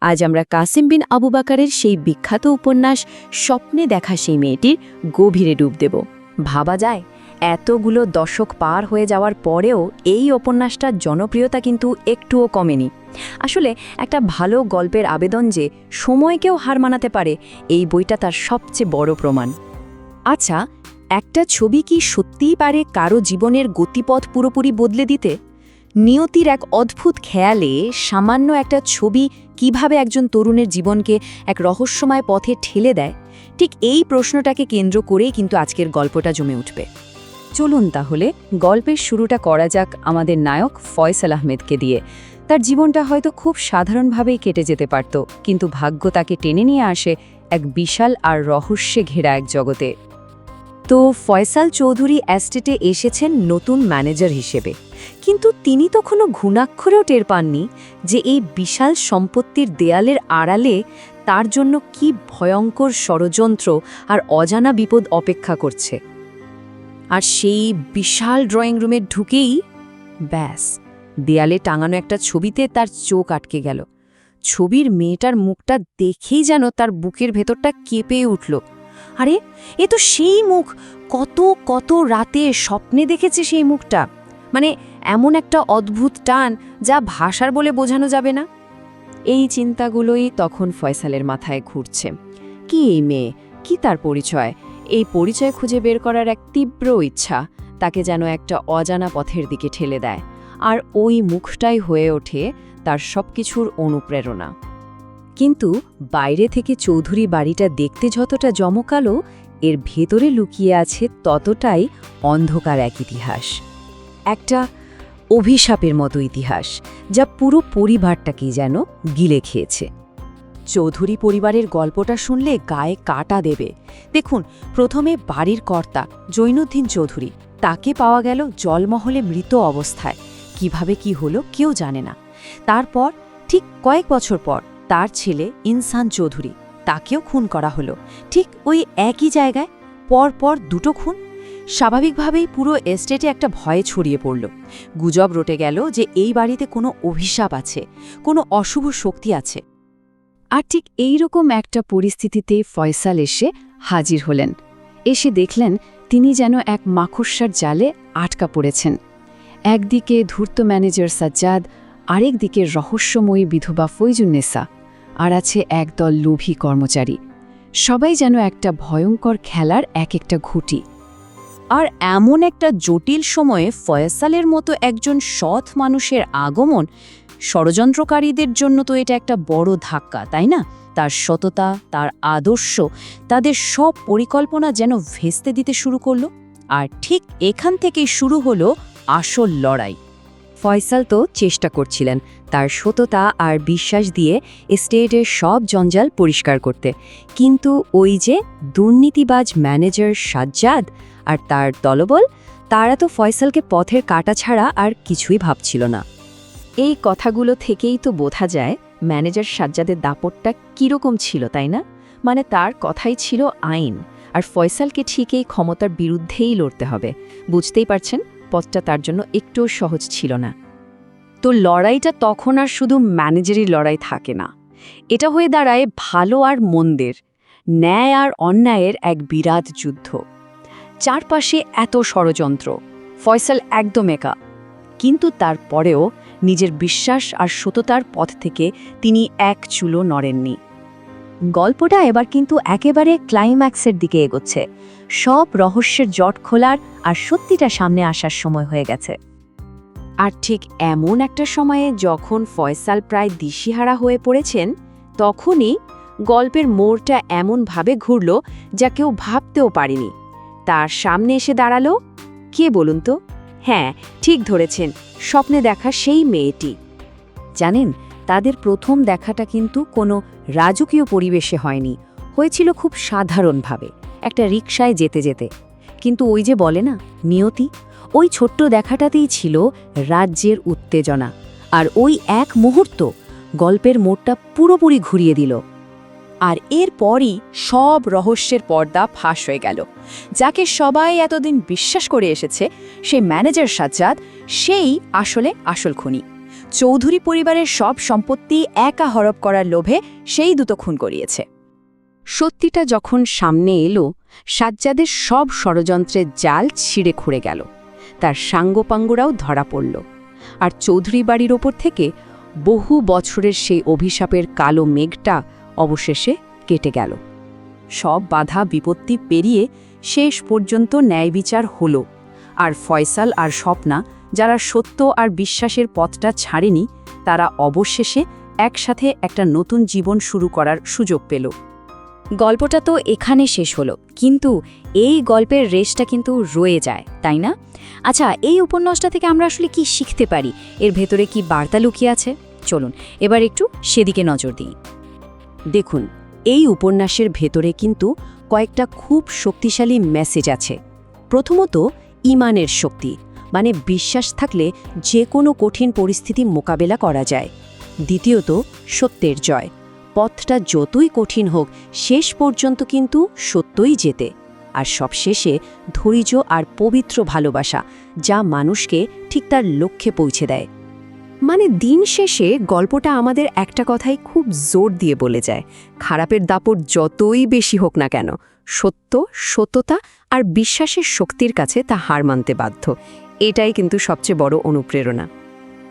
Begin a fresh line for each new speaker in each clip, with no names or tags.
আজ আমরা কাসিম বিন আবু বাকারের সেই বিখ্যাত উপন্যাস স্বপ্নে দেখা সেই মেয়েটির গভীরে ডুব দেব। ভাবা যায়, এতগুলো দশক পার হয়ে যাওয়ার পরেও এই উপন্যাসটার জনপ্রিয়তা কিন্তু একটুও কমেনি। আসলে একটা ভালো গল্পের আবেদন যে সময়কেও হার মানাতে পারে, এই বইটা তার সবচেয়ে বড় প্রমাণ। আচ্ছা একটা ছবি কি সত্যিই পারে কারও জীবনের গতিপথ পুরোপুরি বদলে দিতে? নিয়তির এক অদ্ভুত খেয়ালে সামান্য একটা ছবি কীভাবে একজন তরুণের জীবনকে এক রহস্যময় পথে ঠেলে দেয়, ঠিক এই প্রশ্নটাকে কেন্দ্র করেই কিন্তু আজকের গল্পটা জমে উঠবে। চলুন তাহলে গল্পের শুরুটা করা যাক আমাদের নায়ক ফয়সাল আহমেদকে দিয়ে। তার জীবনটা হয়তো খুব সাধারণভাবেই কেটে যেতে পারত, কিন্তু ভাগ্য তাকে টেনে নিয়ে আসে এক বিশাল আর রহস্যে ঘেরা এক জগতে। তো ফয়সাল চৌধুরী অ্যাস্টেটে এসেছেন নতুন ম্যানেজার হিসেবে। কিন্তু তিনি তখনও ঘুণাক্ষরেও টের পাননি যে এই বিশাল সম্পত্তির দেয়ালের আড়ালে তার জন্য কি ভয়ঙ্কর ষড়যন্ত্র আর অজানা বিপদ অপেক্ষা করছে। আর সেই বিশাল ড্রয়িং রুমে ঢুকেই ব্যাস, দেয়ালে টাঙানো একটা ছবিতে তার চোখ আটকে গেল। ছবির মেয়েটার মুখটা দেখেই যেন তার বুকের ভেতরটা কেঁপে উঠল। আরে, এ তো সেই মুখ। কত কত রাতে স্বপ্নে দেখেছে সেই মুখটা। মানে এমন একটা অদ্ভুত টান যা ভাষার বলে বোঝানো যাবে না। এই চিন্তাগুলোই তখন ফয়সালের মাথায় ঘুরছে। কি এই মেয়ে? কি তার পরিচয়? এই পরিচয় খুঁজে বের করার এক তীব্র ইচ্ছা তাকে যেন একটা অজানা পথের দিকে ঠেলে দেয়। আর ওই মুখটাই হয়ে ওঠে তার সবকিছুর অনুপ্রেরণা। কিন্তু বাইরে থেকে চৌধুরী বাড়িটা দেখতে যতটা জমকালো, এর ভেতরে লুকিয়ে আছে ততটাই অন্ধকার এক ইতিহাস। একটা অভিশাপের মতো ইতিহাস, যা পুরো পরিবারটাকেই যেন গিলে খেয়েছে। চৌধুরী পরিবারের গল্পটা শুনলে গায়ে কাটা দেবে। দেখুন, প্রথমে বাড়ির কর্তা জৈনুদ্দিন চৌধুরী, তাকে পাওয়া গেল জলমহলে মৃত অবস্থায়। কীভাবে কি হলো কেউ জানে না। তারপর, ঠিক কয়েক বছর পর তার ছেলে ইনসান চৌধুরী, তাকেও খুন করা হলো। ঠিক ওই একই জায়গায় পর পর দুটো খুন। স্বাভাবিকভাবেই পুরো এস্টেটে একটা ভয়ে ছড়িয়ে পড়ল। গুজব রটে গেল যে এই বাড়িতে কোনো অভিশাপ আছে, কোনো অশুভ শক্তি আছে। আর ঠিক এইরকম একটা পরিস্থিতিতে ফয়সাল এসে হাজির হলেন। এসে দেখলেন তিনি যেন এক মাখস্যার জালে আটকা পড়েছেন। একদিকে ধূর্ত ম্যানেজার সাজ্জাদ, আরেক দিকে রহস্যময়ী বিধবা ফৈজুন্নেসা আর আছে একদল লোভী কর্মচারী। সবাই যেন একটা ভয়ঙ্কর খেলার এক একটা ঘুটি। আর এমন একটা জটিল সময়ে ফয়সালের মতো একজন সৎ মানুষের আগমন ষড়যন্ত্রকারীদের জন্য তো এটা একটা বড় ধাক্কা, তাই না? তার সততা, তার আদর্শ, তাদের সব পরিকল্পনা যেন ভেস্তে দিতে শুরু করল। আর ঠিক এখান থেকেই শুরু হলো আসল লড়াই। ফয়সাল তো চেষ্টা করছিলেন তার সততা আর বিশ্বাস দিয়ে এস্টেটের সব জঞ্জাল পরিষ্কার করতে। কিন্তু ওই যে দুর্নীতিবাজ ম্যানেজার সাজ্জাদ আর তার দলবল, তারা তো ফয়সালকে পথের কাটা ছাড়া আর কিছুই ভাবছিল না। এই কথাগুলো থেকেই তো বোঝা যায় ম্যানেজার সাজ্জাদের দাপটটা কীরকম ছিল, তাই না? মানে তার কথাই ছিল আইন, আর ফয়সালকে ঠিক এই ক্ষমতার বিরুদ্ধেই লড়তে হবে। বুঝতেই পারছেন? পথটা তার জন্য একটুও সহজ ছিল না। তো লড়াইটা তখন আর শুধু ম্যানেজারি লড়াই থাকে না। এটা হয়ে দাঁড়ায় ভালো আর মন্দের, ন্যায় আর অন্যায়ের এক বিরাট যুদ্ধ। চারপাশে এত ষড়যন্ত্র, ফয়সাল একদম একা। কিন্তু তারপরেও নিজের বিশ্বাস আর সততার পথ থেকে তিনি এক চুলো নড়েননি। গল্পটা এবার কিন্তু একেবারে ক্লাইম্যাক্সের দিকে এগোচ্ছে। সব রহস্যের জট খোলার আর সত্যিটা সামনে আসার সময় হয়ে গেছে। আর ঠিক এমন একটা সময়ে যখন ফয়সাল প্রায় দিশিহারা হয়ে পড়েছেন তখনই গল্পের মোড়টা এমনভাবে ঘুরল যা কেউ ভাবতেও পারেনি। তার সামনে এসে দাঁড়াল। কে বলুন তো? হ্যাঁ ঠিক ধরেছেন স্বপ্নে দেখা সেই মেয়েটি। জানেন তাদের প্রথম দেখাটা কিন্তু কোনো রাজকীয় পরিবেশে হয়নি। হয়েছিল খুব সাধারণভাবে, একটা রিকশায় যেতে যেতে। কিন্তু ওই যে বলে না, নিয়তি, ওই ছোট্ট দেখাটাতেই ছিল রাজ্যের উত্তেজনা। আর ওই এক মুহূর্ত গল্পের মোড়টা পুরোপুরি ঘুরিয়ে দিল। আর এরপরই সব রহস্যের পর্দা ফাঁস হয়ে গেল। যাকে সবাই এতদিন বিশ্বাস করে এসেছে, সেই ম্যানেজার সাজ্জাদ, সেই আসলে আসল খুনি। চৌধুরী পরিবারের সব সম্পত্তি একা হরপ করার লোভে সেই দুটো খুন করিয়েছে। সত্যিটা যখন সামনে এলো, সাজ্জাদের সব ষড়যন্ত্রের জাল ছিঁড়ে খুঁড়ে গেল। তার সাঙ্গপাঙ্গরাও ধরা পড়ল। আর চৌধুরী বাড়ির ওপর থেকে বহু বছরের সেই অভিশাপের কালো মেঘটা অবশেষে কেটে গেল। সব বাধা বিপত্তি পেরিয়ে শেষ পর্যন্ত ন্যায় বিচার হল। আর ফয়সাল আর স্বপ্না যারা সত্য আর বিশ্বাসের পথটা ছাড়েনি, তারা অবশেষে একসাথে একটা নতুন জীবন শুরু করার সুযোগ পেল। গল্পটা তো এখানে শেষ হলো, কিন্তু এই গল্পের রেশটা কিন্তু রয়ে যায়, তাই না? আচ্ছা এই উপন্যাসটা থেকে আমরা আসলে কি শিখতে পারি? এর ভেতরে কি বার্তা লুকিয়ে আছে? চলুন, এবার একটু সেদিকে নজর দিই। দেখুন, এই উপন্যাসের ভেতরে কিন্তু কয়েকটা খুব শক্তিশালী মেসেজ আছে। প্রথমত, ইমানের শক্তি। মানে বিশ্বাস থাকলে যে কোনো কঠিন পরিস্থিতি মোকাবেলা করা যায়। দ্বিতীয়ত, সত্যের জয়। পথটা যতই কঠিন হোক, শেষ পর্যন্ত কিন্তু সত্যই যেতে। আর সবশেষে, ধৈর্য আর পবিত্র ভালোবাসা, যা মানুষকে ঠিক তার লক্ষ্যে পৌঁছে দেয়। মানে দিন শেষে গল্পটা আমাদের একটা কথাই খুব জোর দিয়ে বলে যায়। খারাপের দাপট যতই বেশি হোক না কেন, সত্য, সত্যতা আর বিশ্বাসের শক্তির কাছে তা হার মানতে বাধ্য। এটাই কিন্তু সবচেয়ে বড় অনুপ্রেরণা।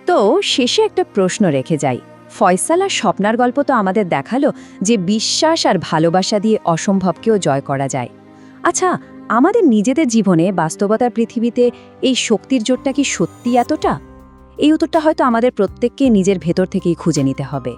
তো শেষে একটা প্রশ্ন রেখে যাই। ফয়সাল আর স্বপ্নার গল্প তো আমাদের দেখাল যে বিশ্বাস আর ভালোবাসা দিয়ে অসম্ভবকেও জয় করা যায়। আচ্ছা আমাদের নিজেদের জীবনে বাস্তবতার পৃথিবীতে এই শক্তির জোরটা কি সত্যি এতটা? এই উত্তরটা হয়তো আমাদের প্রত্যেককে নিজের ভেতর থেকেই খুঁজে নিতে হবে।